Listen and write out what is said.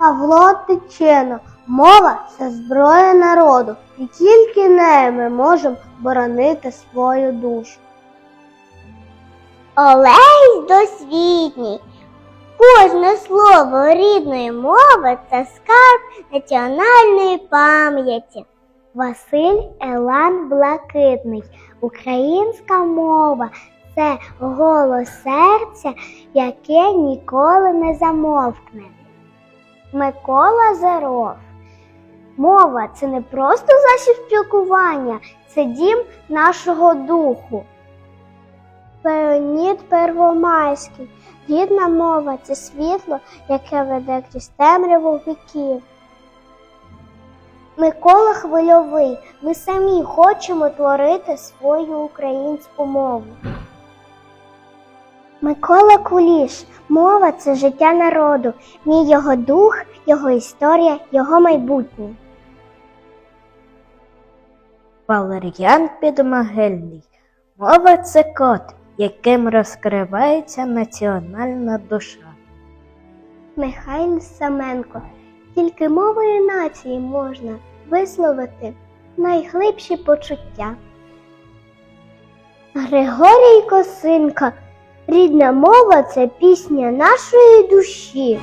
Павло Тичено. Мова це зброя народу, і тільки нею ми можемо боронити свою душу. Олесь досвітній. Кожне слово рідної мови це скарб національної пам'яті. Василь Елан Блакитний. Українська мова це голос серця, яке ніколи не замовкне. Микола Зеров. Мова це не просто засіб спілкування, це дім нашого духу. Леонід Первомайський. Рідна мова це світло, яке веде крізь темряву віків. Микола Хвильовий. Ми самі хочемо творити свою українську мову. Микола Куліш. Мова це життя народу, мій його дух, його історія, його майбутнє. Валер'ян Підмогильний. Мова це код, яким розкривається національна душа. Михайло Саменко. Тільки мовою нації можна висловити найглибші почуття. Григорій Косинка. Рідна мова це пісня нашої душі.